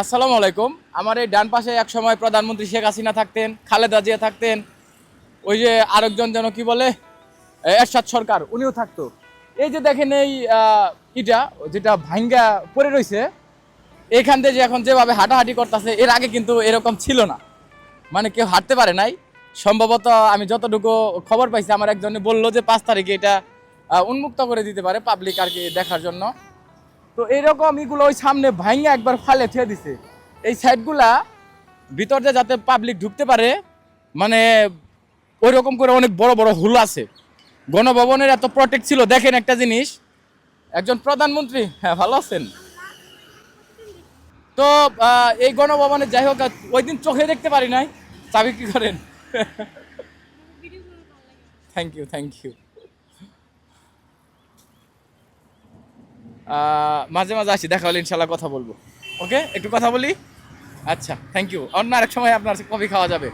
আসসালামু আলাইকুম। আমার এই ডান পাশে এক সময় প্রধানমন্ত্রী শেখ হাসিনা থাকতেন, খালেদা জিয়া থাকতেন, ওই যে আরেকজন যেন কি বলে এরশাদ সরকার, উনিও থাকতো। এই যে দেখেন এই ইটা, যেটা ভাঙ্গা পড়ে রয়েছে এখান থেকে যে এখন যেভাবে হাঁটাহাঁটি করতেছে, এর আগে কিন্তু এরকম ছিল না। মানে কেউ হাঁটতে পারে নাই। সম্ভবত আমি যতটুকু খবর পাইছি, আমার একজনে বলল যে পাঁচ তারিখে এটা উন্মুক্ত করে দিতে পারে পাবলিক আর কি দেখার জন্য। তো এইরকম এগুলো ওই সামনে ভাঙে একবার ফালে থুয়ে দিছে। এই সাইডগুলা ভিতর দিয়ে যাতে পাবলিক ঢুকতে পারে মানে ওই রকম করে অনেক বড় বড় হুল আছে। গণভবনের এত প্রটেক্ট ছিল, দেখেন একটা জিনিস। একজন প্রধানমন্ত্রী হ্যাঁ ভালো আছেন? তো এই গণভবনে যাই হোক, ওই দিন চোখে দেখতে পারি নাই। চাবি কি করেন? থ্যাংক ইউ থ্যাংক ইউ মাঝে মাঝে আসি, দেখা হলে ইনশাল্লাহ কথা বলব। ওকে একটু কথা বলি? আচ্ছা থ্যাংক ইউ অন্য আরেক সময় আপনার কফি খাওয়া যাবে।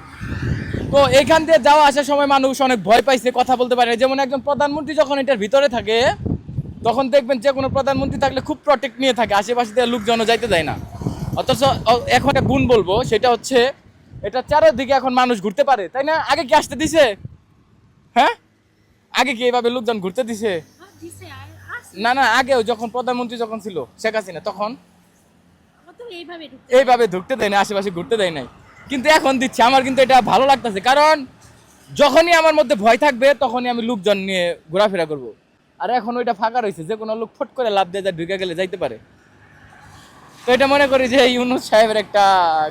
তো এইখান দিয়ে যাওয়া আসার সময় মানুষ অনেক ভয় পাইছে, কথা বলতে পারে যেমন একজন প্রধানমন্ত্রী যখন এটার ভিতরে থাকে, তখন দেখবেন যে কোনো প্রধানমন্ত্রী থাকলে খুব প্রটেক্ট নিয়ে থাকে, আশেপাশে দিয়ে লোকজনও যাইতে দেয় না। অথচ এখন একটা গুণ বলব, সেটা হচ্ছে, এটা চারিদিকে এখন মানুষ ঘুরতে পারে, তাই না? আগে কি আসতে দিছে? হ্যাঁ? আগে কি এইভাবে লোকজন ঘুরতে দিছে? আসছে না না আগেও যখন প্রধানমন্ত্রী যখন ছিল শেখ হাসিনা তখন? এইভাবে ঢুকতে দেয় না আশেপাশে ঘুরতে দেয় নাই। কিন্তু এখন দিচ্ছে আমার কিন্তু এটা ভালো লাগতেছে কারণ যখনই আমার মধ্যে ভয় থাকবে তখনই আমি লোকজন নিয়ে ঘোরাফেরা করব। আর এখন ওইটা ফাঁকা রয়েছে যে কোনো লোক ফট করে লাভ দিয়ে যা ঢুকে গেলে যাইতে পারে। তো এটা মনে করি যে ইউনুস সাহেবের একটা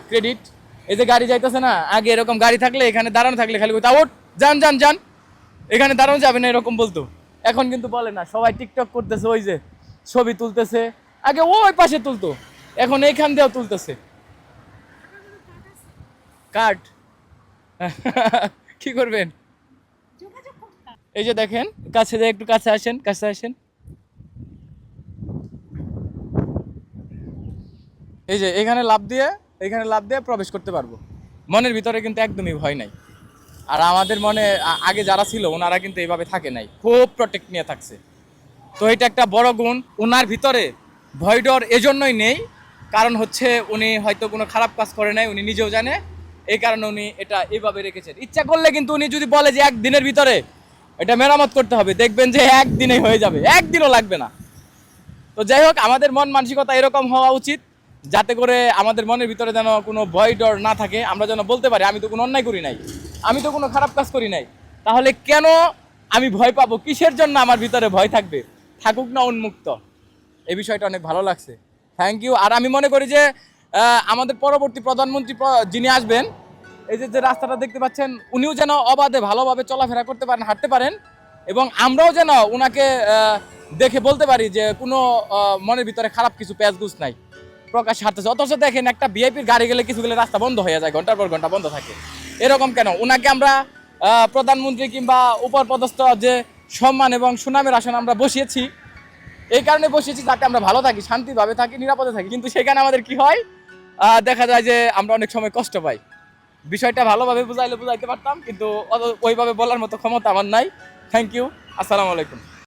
ক্রেডিট। এই যে গাড়ি যাইতেছে না আগে এরকম গাড়ি থাকলে এখানে দাঁড়ানো থাকলে খালি আউট যান যান যান এখানে দাঁড়ানো যাবে না এরকম বলতো। এখন কিন্তু বলে না, সবাই টিকটক করতেছে, ওই যে ছবি তুলতেছে। আগে ওই পাশে তুলতো, এখন এইখান দিয়েও তুলতেছে। কার্ড কি করবেন? এই যে দেখেন, কাছে যে একটু কাছে আসেন কাছে আসেন। এই যে এখানে লাভ দিয়ে, এখানে লাভ দিয়ে প্রবেশ করতে পারব। মনের ভিতরে কিন্তু একদমই ভয় নাই। আর আমাদের মনে আগে যারা ছিল, ওনারা কিন্তু এইভাবে থাকে নাই। খুব প্রোটেক্ট নিয়ে থাকছে। তো এটা একটা বড় গুণ। ওনার ভিতরে ভয় ডর এজন্যই নেই। কারণ হচ্ছে উনি হয়তো কোনো খারাপ কাজ করে নাই, উনি নিজেও জানে। এই কারণে উনি এটা এইভাবে রেখেছেন। ইচ্ছা করলে কিন্তু উনি যদি বলে যে একদিনের ভিতরে এটা মেরামত করতে হবে, দেখবেন যে একদিনেই হয়ে যাবে। একদিনও লাগবে না। তো যাই হোক, আমাদের মন মানসিকতা এরকম হওয়া উচিত, যাতে করে আমাদের মনের ভিতরে যেন কোনো ভয় ডর না থাকে। আমরা যেন বলতে পারি, আমি তো কোনো অন্যায় করি নাই। আমি তো কোনো খারাপ কাজ করি নাই। তাহলে কেন আমি ভয় পাবো? কিসের জন্য আমার ভিতরে ভয় থাকবে? থাকুক না উন্মুক্ত। এই বিষয়টা অনেক ভালো লাগছে। থ্যাংক ইউ আর আমি মনে করি যে আমাদের পরবর্তী প্রধানমন্ত্রী যিনি আসবেন, এই যে যে রাস্তাটা দেখতে পাচ্ছেন, উনিও যেন অবাধে ভালোভাবে চলাফেরা করতে পারেন, হাঁটতে পারেন এবং আমরাও যেন ওনাকে দেখে বলতে পারি যে, কোনো মনের ভিতরে খারাপ কিছু প্যাঁচগুছ নাই। প্রকাশ হাঁটতেছে। অথচ দেখেন একটা ভিআইপির গাড়ি গেলে কিছু গেলে রাস্তা বন্ধ হয়ে যায়, ঘণ্টার পর ঘণ্টা বন্ধ থাকে। এরকম কেন? ওনাকে আমরা প্রধানমন্ত্রী কিংবা উপর পদস্থ যে সম্মান এবং সুনামের আসন আমরা বসিয়েছি, এই কারণে বসিয়েছি যাতে আমরা ভালো থাকি, শান্তিভাবে থাকি, নিরাপদে থাকি। কিন্তু সেখানে আমাদের কি হয়? দেখা যায় যে আমরা অনেক সময় কষ্ট পাই। বিষয়টা ভালোভাবে বুঝাইলে বুঝাইতে পারতাম, কিন্তু ওইভাবে বলার মতো ক্ষমতা আমার নাই। থ্যাংক ইউ আসসালামু আলাইকুম।